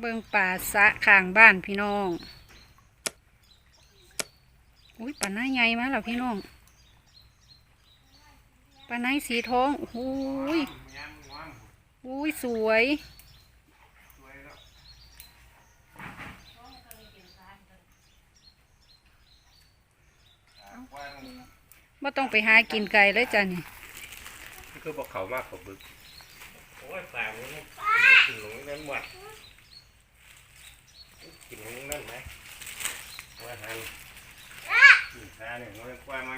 เบิงป่าสะข้างบ้านพี่น้อง อุ้ยป่าหน้าใหญ่มาแล้วพี่น้องป่าไหนสีทองอุ้ยอุ้ยสวยไม่ต้องไปหากินไก่เลยจ้ะนี่นี่คือบอกเขามากกว่าบึกโอ้ยปลามันกินหลงนั่นหมด กินหลงนั่นไหมว่าทานกินทานเนี่ยมันกว้างไหม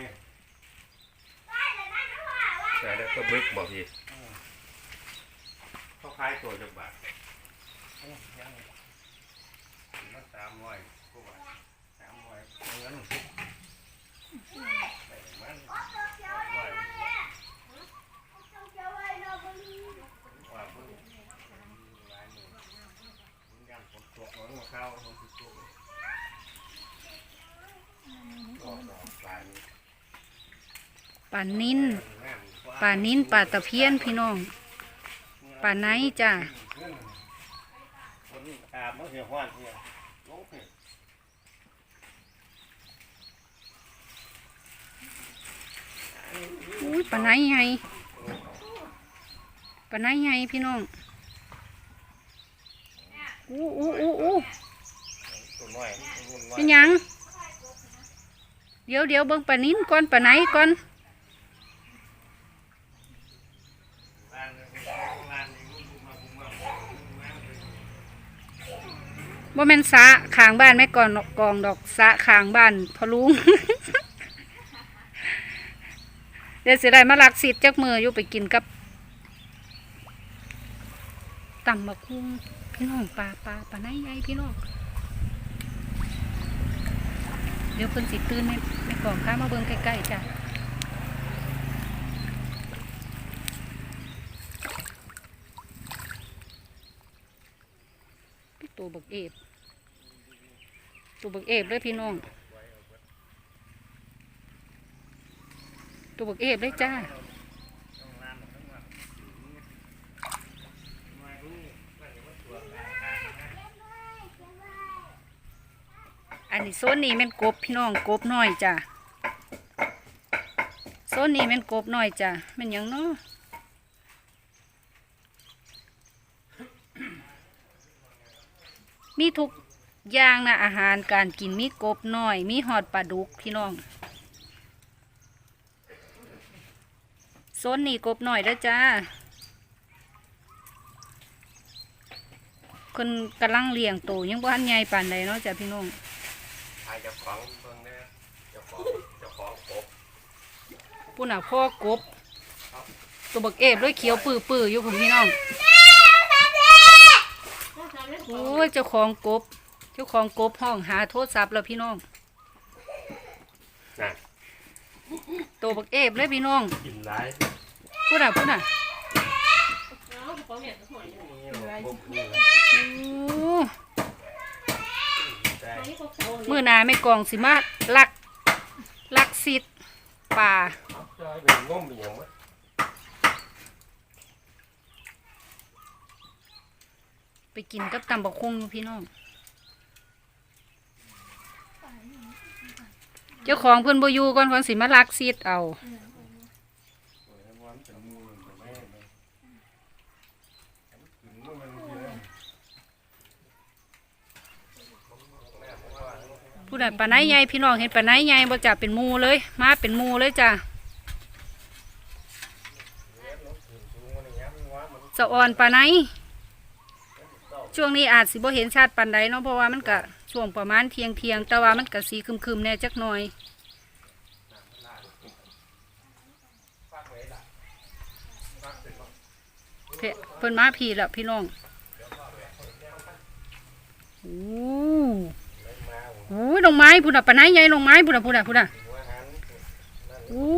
แต่แล้วก็บึกบอกพี่เขาขายตัวจักบาทมันสามร้อยกว่าบาทสามร้อยเงินได้มันร้อย ว่าเพิ่นหลายหมื่นมันย่างฝน ตกมันมาข้ามันติดตัวก็ดอกปลานี่ป่านินงามกว่าป่านินป่าตะเพียนพี่น้องป่าไหนจ้ะอาบมันเสียห้อนเสียลงเสียอุ้ยป่าไหนไงป่าไหนไงพี่น้องอู้อู้อู้อู้ ตัวน้อยตัวน้อย เป็นยัง เดี๋ยวเดี๋ยวเบิ่งป่านิ้นก่อนป่าไหนก่อนบ่แม่นสะขางบ้านแม่ก่อนกองดอกสะขางบ้านพอลุง เดี๋ยวสิได้มาลักสิทธิ์จักมืออยู่ไปกินกับตำบักคุ้งพี่น้องปลาปลาปลาไหนใหญ่พี่น้องเดี๋ยวเพิ่นสิตื่นแม่แม่กองข้ามาเบิ่งใกล้ๆจ้ะตัวบักเอฟตัวบักเอฟเลยพี่น้องตัวบักเอฟเลยจ้า อันนี้โซนนี้ม่นกบพี่น้องกบน้อยจ้ะโซนนี้ม่นกบน้อยจ้ะม่นยังเนาะมีทุกอย่างนะอาหารการกินมีกบน้อย มีหอดปลาดุกพี่น้องโซนนี้กบหน้อยแล้วจ้าคนกำลังเลี้ยงโตยังบ้านใหญ่ปานใดเนาะจ้ะพี่น้องายเจ้าของเบิ่งเนี่ยเจ้าของเจ้าของกบปุ่นอะพ่อกบ ตัวบักเอฟด้วยเขียวปื้อปื้อๆอยู่ผมพี่น้องโอ้ยเจ้าของกบ เจ้าของกบห้องหาโทษศัพท์แล้วพี่น้องน่ะตัวบักเอฟเลยพี่น้องกินหลายปุ่นอะปุ่นอะนี่เราบุกนี่โอ้ได้มื อนาไม่กองสิมาลักลักซิดป่าไปกินกับตำบักคุงอยู่พี่น้องเจ้าของเพิ่อนโบยูก่อนก่อนสิมาลักซิดเอา ผู้ใดปลาไหนใหญ่พี่น้องเห็นปลาไหนใหญ่บ่จะเป็นมูเลย มาเป็นมูเลยจ้ะสะออนปลาไหนช่วงนี้อาจสิบ่เห็นชัดปานใดเนาะเพราะว่ามันก็ช่วงประมาณเทียงเทียงแต่ว่ามันก็สีคึมๆแน่จักหน่อยเพิ่นมาพี่แล้วพี่น้องโอ้ งไม้พุ่นอะปะไนใหญ่ดอกไม้พุ่นอะพุ่นอะพุ่นอะโอ้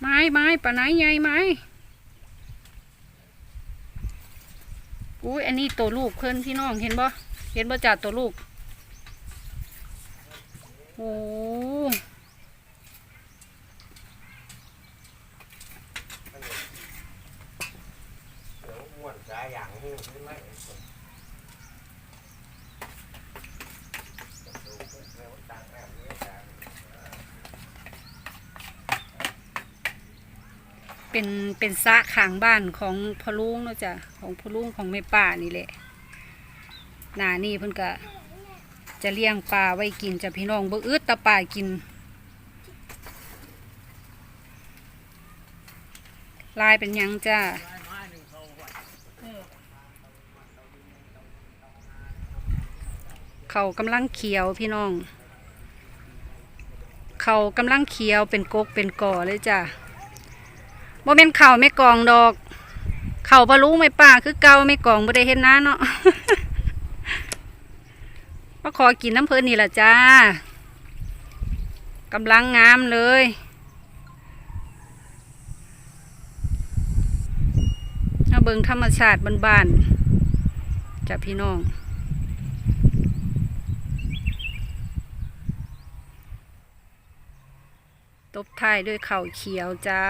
ไม้ไม้ปะไนใหญ่ไม้อุ้ยอันนี้ตัวลูกเพื่อนพี่น้องเห็นบ่เห็นบ่จ่าตัวลูกโอ้ อย่างหูขึ้นไหมดูแล้วตั้งแอบนี้กัน เป็นเป็นสะขางบ้านของพอลุงเนาะจ้ะของพอลุงของแม่ป้านี่แหละหนานี่เพิ่นก็จะเลี้ยงปลาไว้กินจะพี่น้องบ่อึดตะปลากินลายเป็นยังจ้าเขากำลังเขียวพี่น้อง เขากำลังเขียวเป็นกกเป็นก่อเลยจ้ะ บ่เป็นเข่าไม่กองดอก เข่าปลาลุไม่ป่าคือเก่าไม่กองบ่ได้เห็นนะเนาะมาขอกินน้ำเพิ่นนี่แหละจ้ากำลังงามเลยเอาเบิงธรรมชาติบ้านๆจ้ะพี่น้องตบท้ายด้วยเข่าเขียวจ้า